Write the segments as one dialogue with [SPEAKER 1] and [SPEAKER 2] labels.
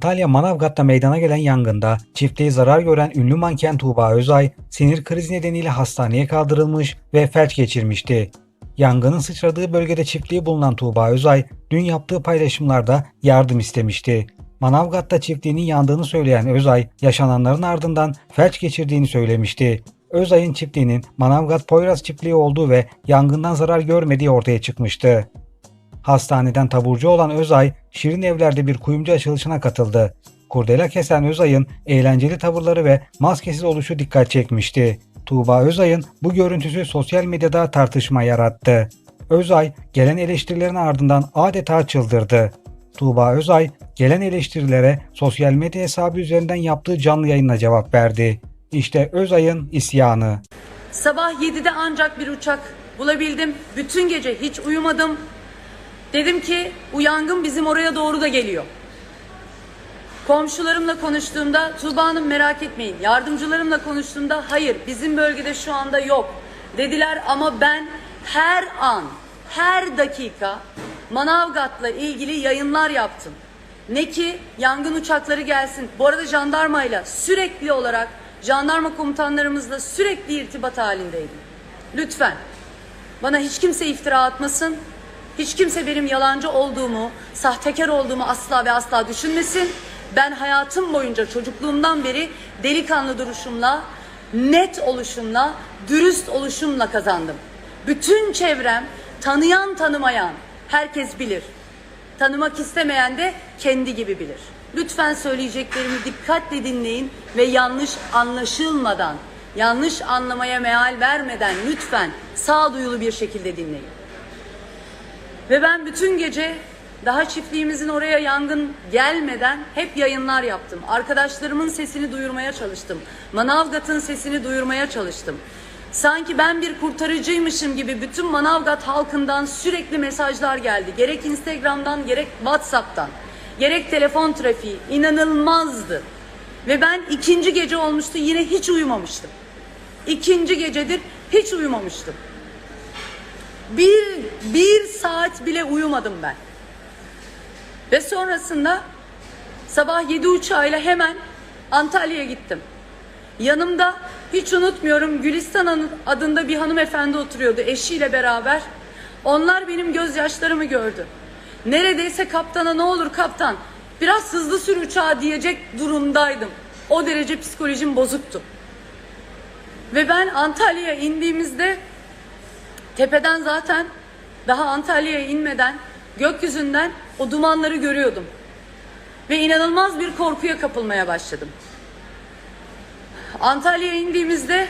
[SPEAKER 1] Antalya Manavgat'ta meydana gelen yangında çiftliğe zarar gören ünlü manken Tuğba Özay sinir krizi nedeniyle hastaneye kaldırılmış ve felç geçirmişti. Yangının sıçradığı bölgede çiftliği bulunan Tuğba Özay dün yaptığı paylaşımlarda yardım istemişti. Manavgat'ta çiftliğinin yandığını söyleyen Özay yaşananların ardından felç geçirdiğini söylemişti. Özay'ın çiftliğinin Manavgat Poyraz çiftliği olduğu ve yangından zarar görmediği ortaya çıkmıştı. Hastaneden taburcu olan Özay, Şirin Evler'de bir kuyumcu açılışına katıldı. Kurdela kesen Özay'ın eğlenceli tavırları ve maskesiz oluşu dikkat çekmişti. Tuğba Özay'ın bu görüntüsü sosyal medyada tartışma yarattı. Özay, gelen eleştirilerin ardından adeta çıldırdı. Tuğba Özay, gelen eleştirilere sosyal medya hesabı üzerinden yaptığı canlı yayınla cevap verdi. İşte Özay'ın isyanı.
[SPEAKER 2] Sabah 7'de ancak bir uçak bulabildim. Bütün gece hiç uyumadım. Dedim ki bu yangın bizim oraya doğru da geliyor. Komşularımla konuştuğumda Tuğba Hanım merak etmeyin. Yardımcılarımla konuştuğumda hayır bizim bölgede şu anda yok dediler ama ben her an her dakika Manavgat'la ilgili yayınlar yaptım. Ne ki yangın uçakları gelsin. Bu arada jandarmayla sürekli olarak jandarma komutanlarımızla sürekli irtibat halindeydim. Lütfen bana hiç kimse iftira atmasın. Hiç kimse benim yalancı olduğumu, sahtekar olduğumu asla ve asla düşünmesin. Ben hayatım boyunca çocukluğumdan beri delikanlı duruşumla, net oluşumla, dürüst oluşumla kazandım. Bütün çevrem, tanıyan tanımayan herkes bilir. Tanımak istemeyen de kendi gibi bilir. Lütfen söyleyeceklerimi dikkatle dinleyin ve yanlış anlaşılmadan, yanlış anlamaya meal vermeden lütfen sağduyulu bir şekilde dinleyin. Ve ben bütün gece daha çiftliğimizin oraya yangın gelmeden hep yayınlar yaptım. Arkadaşlarımın sesini duyurmaya çalıştım. Manavgat'ın sesini duyurmaya çalıştım. Sanki ben bir kurtarıcıymışım gibi bütün Manavgat halkından sürekli mesajlar geldi. Gerek Instagram'dan gerek WhatsApp'tan. Gerek telefon trafiği inanılmazdı. Ve ben ikinci gece olmuştu yine hiç uyumamıştım. İkinci gecedir hiç uyumamıştım. Bir, bir saat bile uyumadım ben. Ve sonrasında sabah 7 uçağıyla hemen Antalya'ya gittim. Yanımda hiç unutmuyorum Gülistan adında bir hanımefendi oturuyordu eşiyle beraber. Onlar benim gözyaşlarımı gördü. Neredeyse kaptana ne olur kaptan biraz hızlı sür uçağı diyecek durumdaydım. O derece psikolojim bozuktu. Ve ben Antalya'ya indiğimizde tepeden zaten daha Antalya'ya inmeden gökyüzünden o dumanları görüyordum. Ve inanılmaz bir korkuya kapılmaya başladım. Antalya'ya indiğimizde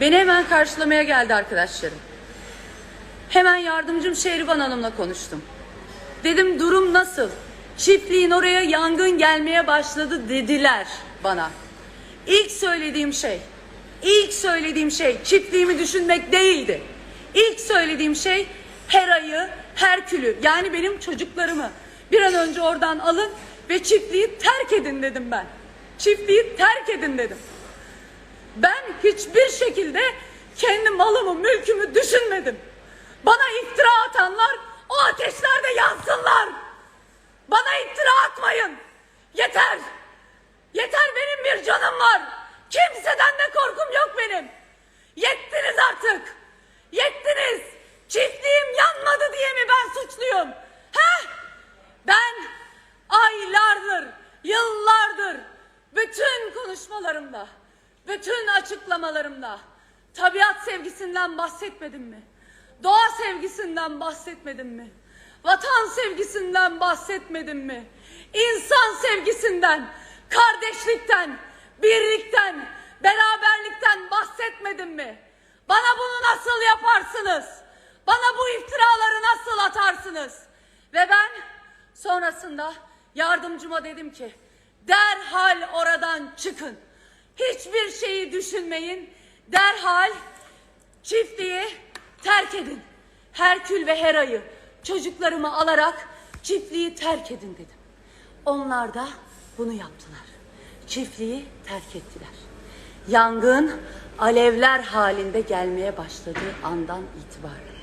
[SPEAKER 2] beni hemen karşılamaya geldi arkadaşlarım. Hemen yardımcım Şehriban Hanım'la konuştum. Dedim durum nasıl? Çiftliğin oraya yangın gelmeye başladı dediler bana. İlk söylediğim şey, ilk söylediğim şey çiftliğimi düşünmek değildi. İlk söylediğim şey Hera'yı, Herkül'ü yani benim çocuklarımı bir an önce oradan alın ve çiftliği terk edin dedim ben. Çiftliği terk edin dedim. Ben hiçbir şekilde kendi malımı, mülkümü düşünmedim. Bana iftira atanlar o ateşlerde yansınlar. Bana iftira atmayın. Yeter. Yeter benim bir canım var. Kimseden de korkum yok benim. Yettiniz artık. Yettiniz. Çiftliğim yanmadı diye mi ben suçluyum? He? Ben aylardır, yıllardır bütün konuşmalarımda, bütün açıklamalarımda tabiat sevgisinden bahsetmedim mi? Doğa sevgisinden bahsetmedim mi? Vatan sevgisinden bahsetmedim mi? İnsan sevgisinden, kardeşlikten, birlikten, beraberlikten bahsetmedim mi? Bana bunu nasıl yaparsınız? Bana bu iftiraları nasıl atarsınız? Ve ben sonrasında yardımcıma dedim ki derhal oradan çıkın. Hiçbir şeyi düşünmeyin. Derhal çiftliği terk edin. Herkül ve Hera'yı çocuklarımı alarak çiftliği terk edin dedim. Onlar da bunu yaptılar. Çiftliği terk ettiler. Yangın alevler halinde gelmeye başladığı andan itibaren.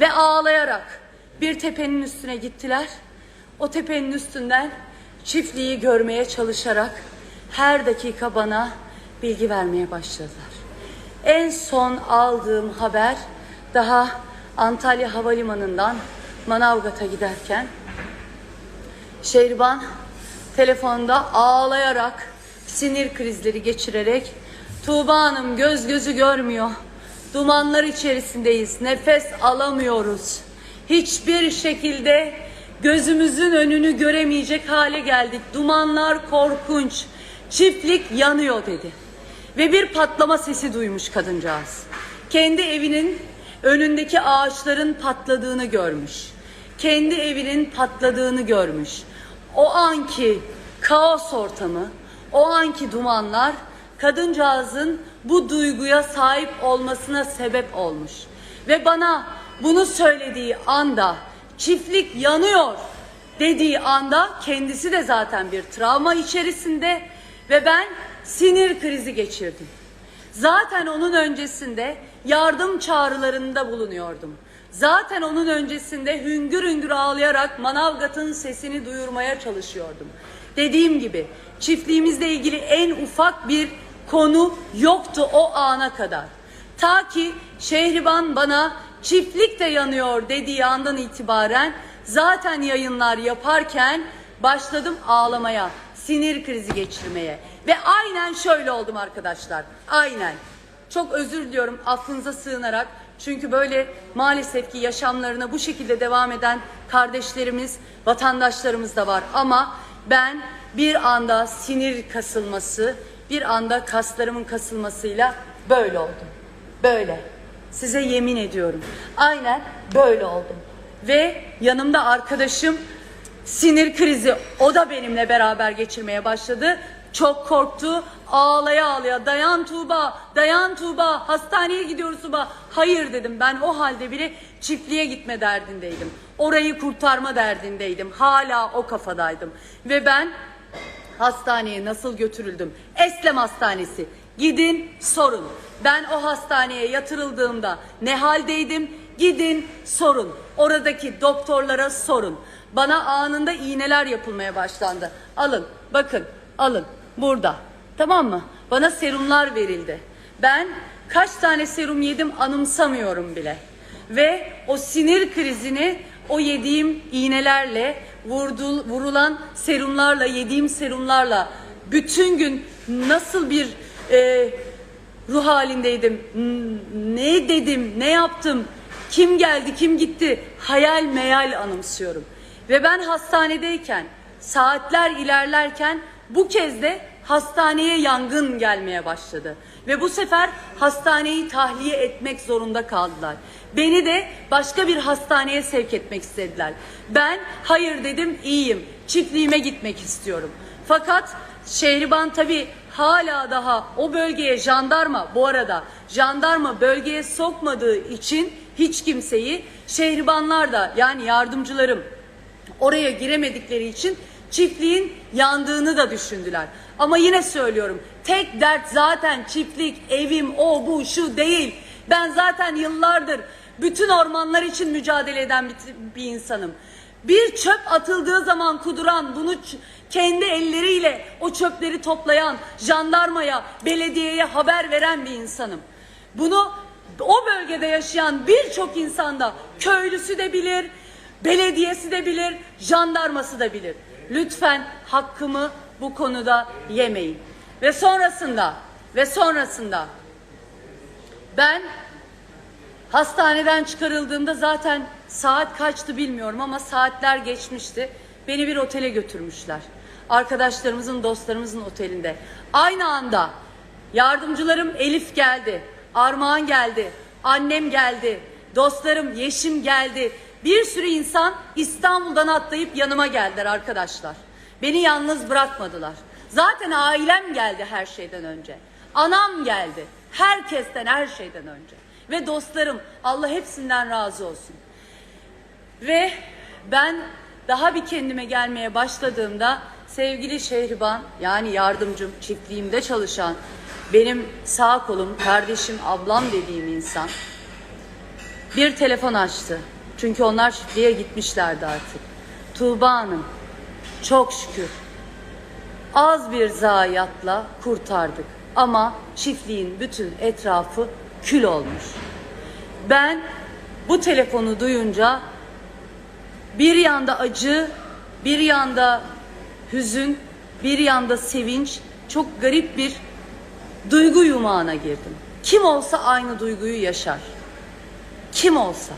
[SPEAKER 2] Ve ağlayarak bir tepenin üstüne gittiler. O tepenin üstünden çiftliği görmeye çalışarak her dakika bana bilgi vermeye başladılar. En son aldığım haber daha Antalya Havalimanı'ndan Manavgat'a giderken Şehriban telefonda ağlayarak, sinir krizleri geçirerek Tuğba Hanım göz gözü görmüyor. Dumanlar içerisindeyiz. Nefes alamıyoruz. Hiçbir şekilde gözümüzün önünü göremeyecek hale geldik. Dumanlar korkunç. Çiftlik yanıyor dedi. Ve bir patlama sesi duymuş kadıncağız. Kendi evinin önündeki ağaçların patladığını görmüş. Kendi evinin patladığını görmüş. O anki kaos ortamı, o anki dumanlar kadıncağızın bu duyguya sahip olmasına sebep olmuş. Ve bana bunu söylediği anda çiftlik yanıyor dediği anda kendisi de zaten bir travma içerisinde ve ben sinir krizi geçirdim. Zaten onun öncesinde yardım çağrılarında bulunuyordum. Zaten onun öncesinde hüngür hüngür ağlayarak Manavgat'ın sesini duyurmaya çalışıyordum. Dediğim gibi çiftliğimizle ilgili en ufak bir konu yoktu o ana kadar. Ta ki Şehriban bana çiftlik de yanıyor dediği andan itibaren zaten yayınlar yaparken başladım ağlamaya, sinir krizi geçirmeye. Ve aynen şöyle oldum arkadaşlar. Aynen. Çok özür diliyorum affınıza sığınarak. Çünkü böyle maalesef ki yaşamlarına bu şekilde devam eden kardeşlerimiz, vatandaşlarımız da var. Ama ben bir anda sinir kasılması, bir anda kaslarımın kasılmasıyla böyle oldum. Böyle. Size yemin ediyorum. Aynen böyle oldum. Ve yanımda arkadaşım sinir krizi o da benimle beraber geçirmeye başladı. Çok korktu. Ağlaya ağlaya dayan Tuğba, dayan Tuğba, hastaneye gidiyoruz Tuğba. Hayır dedim ben o halde bile çiftliğe gitme derdindeydim. Orayı kurtarma derdindeydim. Hala o kafadaydım. Ve ben hastaneye nasıl götürüldüm? Eslem Hastanesi. Gidin sorun. Ben o hastaneye yatırıldığımda ne haldeydim? Gidin sorun. Oradaki doktorlara sorun. Bana anında iğneler yapılmaya başlandı. Alın, bakın, alın. Burada. Tamam mı? Bana serumlar verildi. Ben kaç tane serum yedim anımsamıyorum bile. Ve o sinir krizini o yediğim iğnelerle, vurdu, vurulan serumlarla, yediğim serumlarla bütün gün nasıl bir e, ruh halindeydim. Ne dedim, ne yaptım, kim geldi, kim gitti hayal meyal anımsıyorum. Ve ben hastanedeyken, saatler ilerlerken bu kez de hastaneye yangın gelmeye başladı. Ve bu sefer hastaneyi tahliye etmek zorunda kaldılar. Beni de başka bir hastaneye sevk etmek istediler. Ben hayır dedim iyiyim, çiftliğime gitmek istiyorum. Fakat Şehriban tabi hala daha o bölgeye jandarma bu arada jandarma bölgeye sokmadığı için hiç kimseyi Şehribanlar da yani yardımcılarım oraya giremedikleri için çiftliğin yandığını da düşündüler. Ama yine söylüyorum tek dert zaten çiftlik, evim, o bu şu değil. Ben zaten yıllardır bütün ormanlar için mücadele eden bir, bir insanım. Bir çöp atıldığı zaman kuduran, bunu kendi elleriyle o çöpleri toplayan, jandarmaya, belediyeye haber veren bir insanım. Bunu o bölgede yaşayan birçok insanda köylüsü de bilir, belediyesi de bilir, jandarması da bilir. Lütfen hakkımı bu konuda yemeyin. Ve sonrasında ve sonrasında ben Hastaneden çıkarıldığımda zaten saat kaçtı bilmiyorum ama saatler geçmişti. Beni bir otele götürmüşler. Arkadaşlarımızın, dostlarımızın otelinde. Aynı anda yardımcılarım Elif geldi, Armağan geldi, annem geldi, dostlarım Yeşim geldi. Bir sürü insan İstanbul'dan atlayıp yanıma geldiler arkadaşlar. Beni yalnız bırakmadılar. Zaten ailem geldi her şeyden önce. Anam geldi. Herkesten her şeyden önce. Ve dostlarım Allah hepsinden razı olsun. Ve ben daha bir kendime gelmeye başladığımda sevgili Şehriban yani yardımcım çiftliğimde çalışan benim sağ kolum, kardeşim, ablam dediğim insan bir telefon açtı. Çünkü onlar çiftliğe gitmişlerdi artık. Tuğba Hanım çok şükür az bir zayiatla kurtardık. Ama çiftliğin bütün etrafı kül olmuş. Ben bu telefonu duyunca bir yanda acı, bir yanda hüzün, bir yanda sevinç, çok garip bir duygu yumağına girdim. Kim olsa aynı duyguyu yaşar. Kim olsa.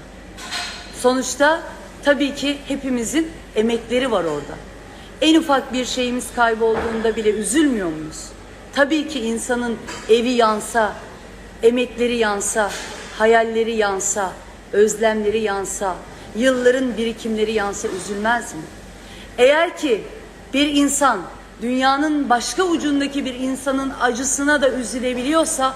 [SPEAKER 2] Sonuçta tabii ki hepimizin emekleri var orada. En ufak bir şeyimiz kaybolduğunda bile üzülmüyor muyuz? Tabii ki insanın evi yansa, emekleri yansa, hayalleri yansa, özlemleri yansa, yılların birikimleri yansa üzülmez mi? Eğer ki bir insan dünyanın başka ucundaki bir insanın acısına da üzülebiliyorsa